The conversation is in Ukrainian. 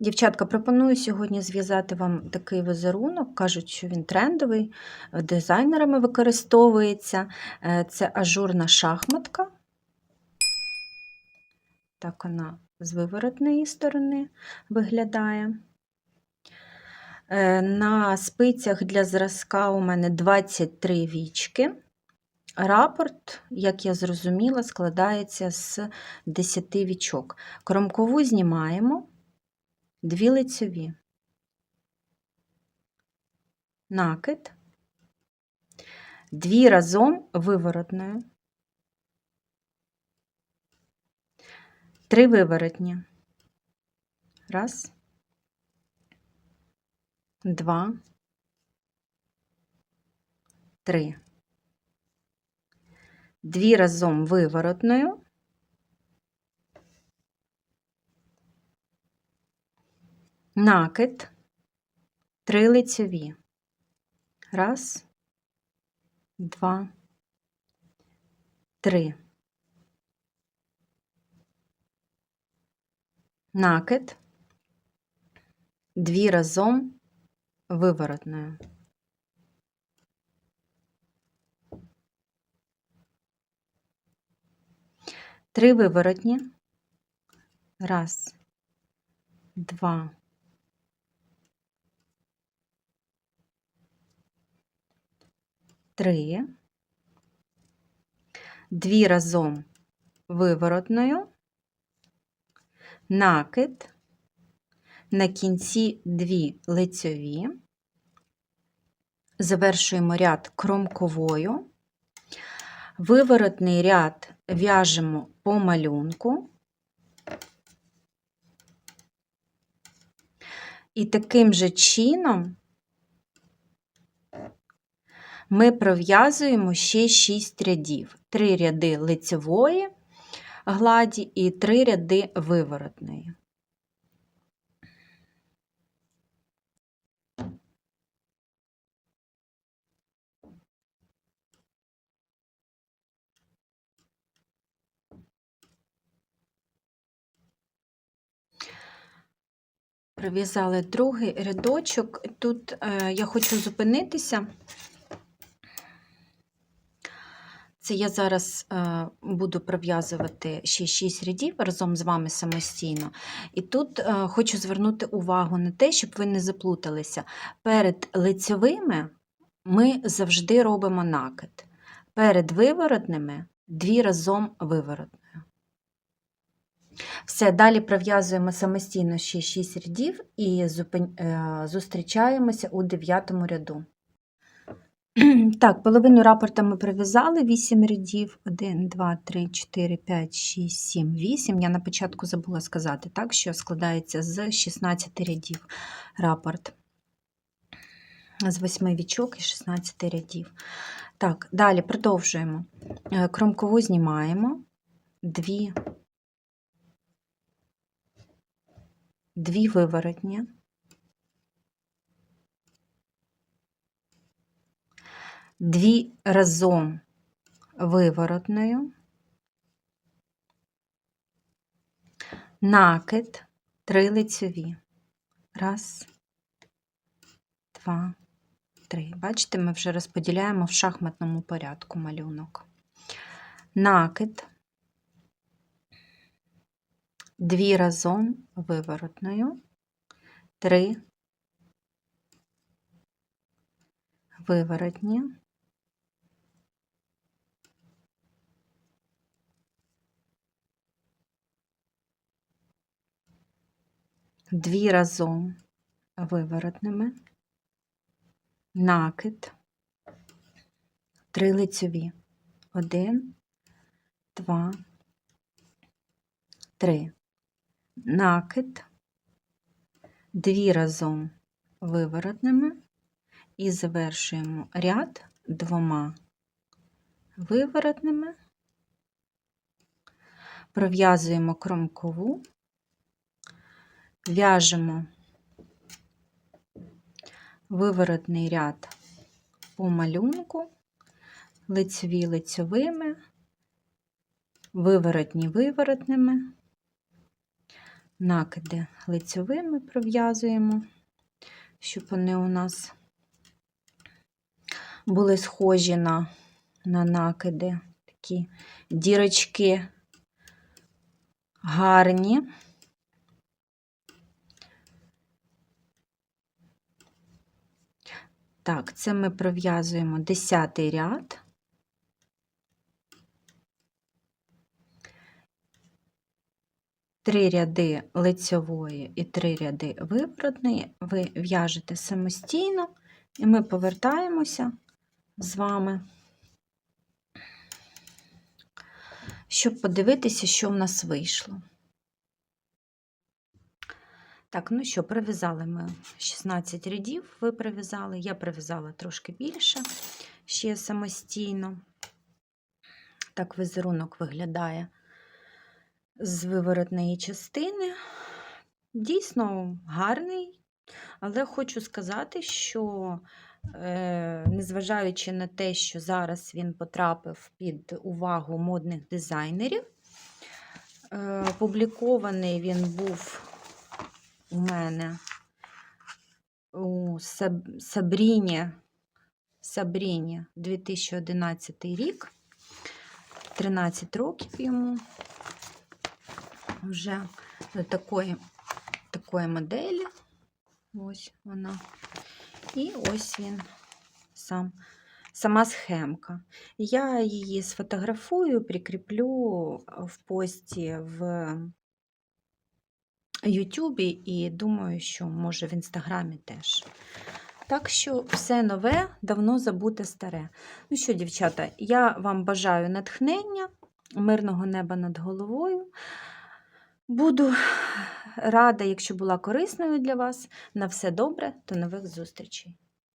Дівчатка, пропоную сьогодні зв'язати вам такий візерунок. Кажуть, що він трендовий, дизайнерами використовується. Е, Це ажурна шахматка. Так вона з виворотної сторони виглядає. Е, На спицях для зразка у мене 23 вічки. Рапорт, як я зрозуміла, складається з 10 вічок. Кромкову знімаємо, дві лицьові, накид, дві разом виворотною, три виворотні. Раз, два, три. Дві разом виворотною, накид, три лицьові. Раз, два, три. Накид, дві разом виворотною. Три виворотні. Раз, два, три. Дві разом виворотною, накид, на кінці дві лицьові, завершуємо ряд кромковою, виворотний ряд в'яжемо по малюнку. І таким же чином ми пров'язуємо ще 6 рядів: 3 ряди лицевої гладі і 3 ряди виворотної. Прив'язали другий рядочок. Тут е, я хочу зупинитися. Це я зараз е, буду пров'язувати ще 6 рядів разом з вами самостійно. І тут е, хочу звернути увагу на те, щоб ви не заплуталися. Перед лицьовими ми завжди робимо накид. Перед виворотними дві разом виворотною. Все, далі пров'язуємо самостійно ще 6 рядів і е, зустрічаємося у 9 ряду. Так, половину рапорта ми прив'язали 8 рядів. 1, 2, 3, 4, 5, 6, 7, 8. Я на початку забула сказати, так, що складається з 16 рядів рапорт. З 8 вічок і 16 рядів. Так, далі продовжуємо. Е, Кромкову знімаємо. Дві, дві виворотні. Дві разом виворотною, накид, три лицьові. Раз, два, три. Бачите, ми вже розподіляємо в шахматному порядку малюнок. Накид, дві разом виворотною, три виворотні. Дві разом виворотними, накид, три лицьові. Один, два, три. Накид, дві разом виворотними. І завершуємо ряд двома виворотними, пров'язуємо кромкову, в'яжемо виворотний ряд по малюнку, лицеві лицьовими, виворотні виворотними, накиди лицьовими пров'язуємо, щоб вони у нас були схожі на, на накиди, такі дірочки гарні. Так, це ми пров'язуємо 10 ряд. Три ряди лицьової і три ряди виворотної ви в'яжете самостійно, і ми повертаємося з вами, щоб подивитися, що в нас вийшло. Так, ну що, прив'язали ми 16 рядів, ви прив'язали, я прив'язала трошки більше, ще самостійно. Так візерунок виглядає з виворотної частини. Дійсно гарний, але хочу сказати, що, е, незважаючи на те, що зараз він потрапив під увагу модних дизайнерів, е, опублікований він був у мене у Саб- Сабріні, Сабріні 2011 рік, 13 років йому вже до такої, такої моделі. Ось вона. І ось він сам, сама схемка. Я її сфотографую, прикріплю в пості в Ютубі і думаю, що може в інстаграмі теж. Так що все нове, давно забуте старе. Ну що, дівчата, я вам бажаю натхнення, мирного неба над головою. Буду рада, якщо була корисною для вас. На все добре, до нових зустрічей!